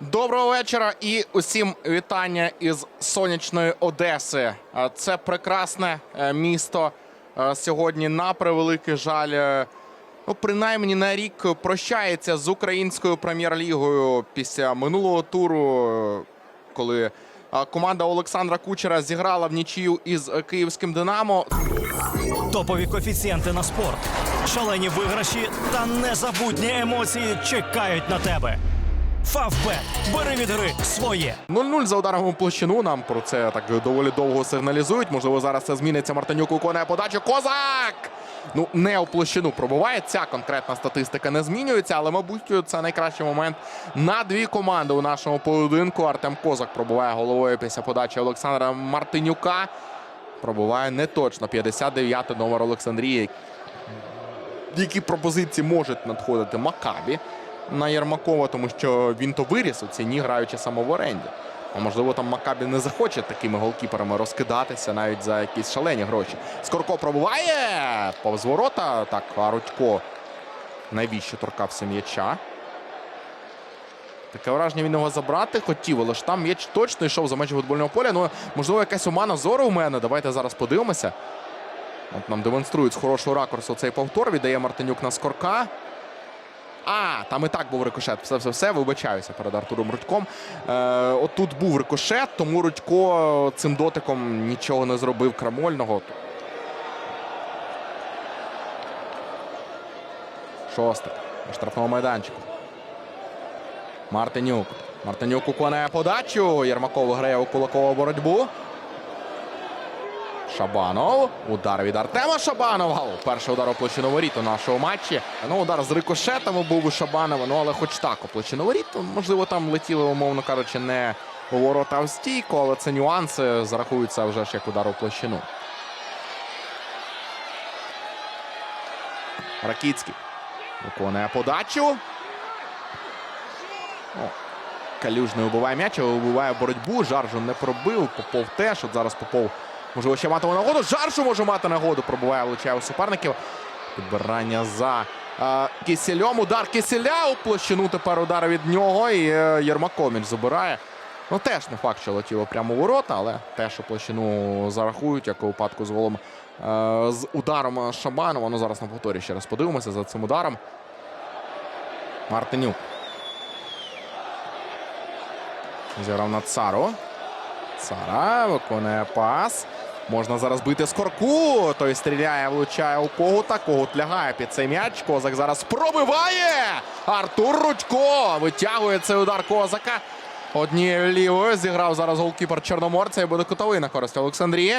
Доброго вечора і усім вітання із сонячної Одеси. Це прекрасне е, місто е, сьогодні, на превеликий жаль, е, ну, принаймні на рік прощається з українською прем'єр-лігою після минулого туру, коли команда Олександра Кучера зіграла в нічию із київським Динамо. Топові коефіцієнти на спорт, шалені виграші та незабутні емоції чекають на тебе. Фавбет. Бери від гри своє. 0-0 за ударом у площину. Нам про це так доволі довго сигналізують. Можливо, зараз це зміниться. Мартинюк виконує подачу. Козак! Ну, не у площину пробуває. Ця конкретна статистика не змінюється, але, мабуть, це найкращий момент на дві команди у нашому поєдинку. Артем Козак пробуває головою після подачі Олександра Мартинюка. Пробуває неточно. 59-й номер Олександрії. Які пропозиції можуть надходити Макабі на Єрмакова, тому що він то виріс у ціні, граючи саме в оренді. А можливо, там Макабі не захоче такими голкіперами розкидатися навіть за якісь шалені гроші. Скорко пробуває повз ворота. Так, а Рудько найвіще торкався м'яча. Таке враження він його забрати хотів, але ж там м'яч точно йшов за межі футбольного поля. Ну, можливо, якась омана зору у мене. Давайте зараз подивимося. От нам демонструють з хорошого ракурсу цей повтор. Віддає Мартинюк на скорка. А, там і так був рикошет. Все, все, все. Вибачаюся перед Артуром Рудьком. Е, отут був рикошет, тому Рудько цим дотиком нічого не зробив крамольного. Шостик. На штрафному майданчику. Мартинюк. Мартинюк виконує подачу. Єрмаков виграє у кулакову боротьбу. Шабанов. Удар від Артема Шабанова. Перший удар у воріт у нашому матчі. Ну, удар з рикошетами був у Шабанова. Ну, але хоч так у площину воріт. Можливо, там летіли, умовно кажучи, не у ворота в стійку, але це нюанси зарахуються вже ж як удар у площину. Ракіцький. Виконує подачу. О, Калюжний убиває м'яч, убиває боротьбу. Жаржу не пробив. Попов теж. От зараз Попов можливо ще матиме нагоду. Жаржу може мати нагоду. Пробиває, влучає у суперників. Підбирання за е, Кисельом. Удар Киселя у площину. Тепер удар від нього. І е, Єрмакович забирає. Ну теж не факт, що летіло прямо у ворота, але теж у площину зарахують, як у випадку з голом е, з ударом Шабанова. Ну зараз на повторі ще раз подивимося за цим ударом. Мартинюк. Зіграв на Цару. Цара виконує пас. Можна зараз бити скорку. Той стріляє, влучає у когута. Когут лягає під цей м'яч. Козак зараз пробиває. Артур Рудько витягує цей удар козака. Однією лівою зіграв зараз голкіпер Чорноморця і буде кутовий на користь Олександрії.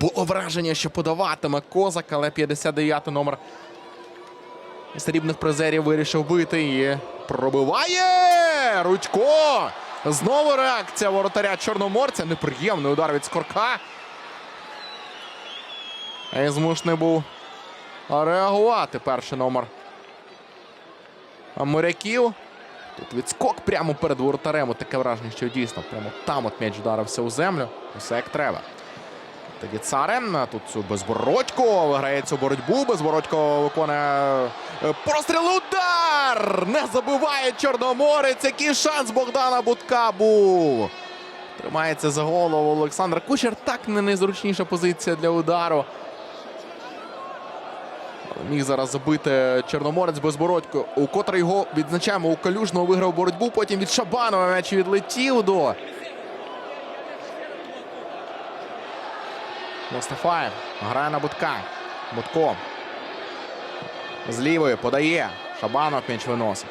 Було враження, що подаватиме козак, але 59-й номер срібних призерів вирішив бити і пробиває Рудько. Знову реакція воротаря Чорноморця. Неприємний удар від скорка. І змушений був реагувати перший номер моряків. Тут відскок прямо перед воротарем. Таке враження, що дійсно прямо там от м'яч вдарився у землю. Все як треба. Тоді Царен. Тут цю Безбородько виграє цю боротьбу. Безбородько виконує е, постріл. Удар! Не забиває Чорноморець. Який шанс Богдана Будка був. Тримається за голову Олександр Кучер. Так не найзручніша позиція для удару. Міг зараз забити Чорноморець Безбородько, у котрий його відзначаємо у Калюжного виграв боротьбу. Потім від Шабанова м'яч відлетів до Мустафаєв грає на Будка. Будко. З лівої подає. Шабанов м'яч виносить.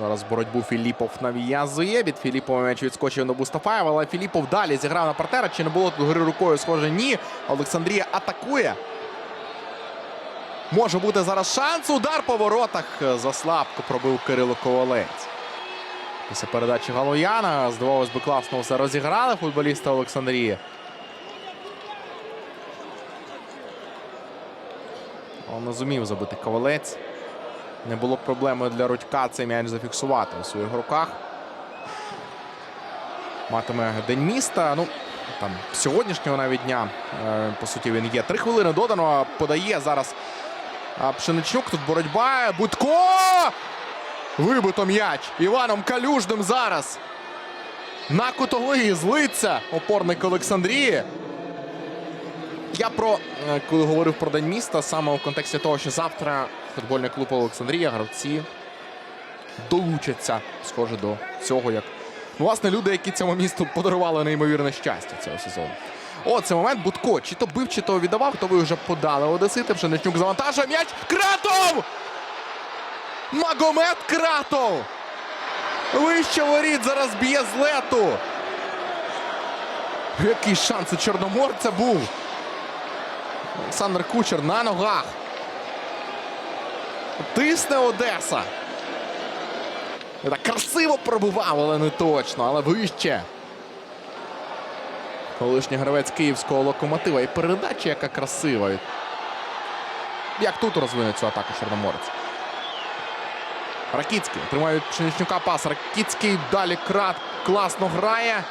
Зараз боротьбу Філіпов нав'язує. Від Філіпова м'яч відскочив на Мустафаєва, але Філіпов далі зіграв на партера. Чи не було тут гри рукою? Схоже, ні. Олександрія атакує. Може бути зараз шанс. Удар по воротах. Заслабко пробив Кирило Ковалець. Після передачі Галояна, здавалось би, класно все розіграли футболісти Олександрії. Не зумів забити ковалець. Не було проблеми для Рудька цей м'яч зафіксувати у своїх руках. Матиме день міста. Ну, там сьогоднішнього навіть дня. е, По суті, він є. Три хвилини додано. Подає зараз Пшеничук тут боротьба. Будко! Вибито м'яч. Іваном Калюжним зараз. На кутовий злиться опорник Олександрії. Я про е, коли говорив про день міста, саме в контексті того, що завтра футбольний клуб Олександрія, гравці долучаться, схоже, до цього, як ну, власне люди, які цьому місту подарували неймовірне щастя цього сезону. О, це момент Будко. Чи то бив, чи то віддавав, то ви вже подали Одесити. Пшеничнюк завантажує м'яч. Кратов! Магомед Кратов! Вище воріт зараз б'є з лету. Який шанс у Чорноморця був. Олександр Кучер на ногах. Тисне Одеса. І Так красиво пробував, але не точно, але вище. Колишній гравець київського локомотива. І передача, яка красива. Як тут розвинуть цю атаку Чорноморець? Ракіцький тримає від пас. Ракіцький далі крат класно грає.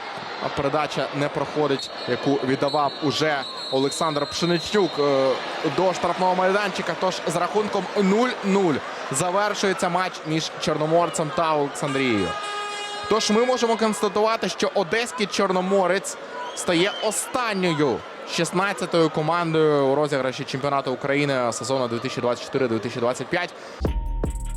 Передача не проходить, яку віддавав уже Олександр Пшеничнюк е, до штрафного майданчика. Тож з рахунком 0-0 завершується матч між Чорноморцем та Олександрією. Тож ми можемо констатувати, що одеський Чорноморець стає останньою 16-ю командою у розіграші чемпіонату України сезону 2024-2025.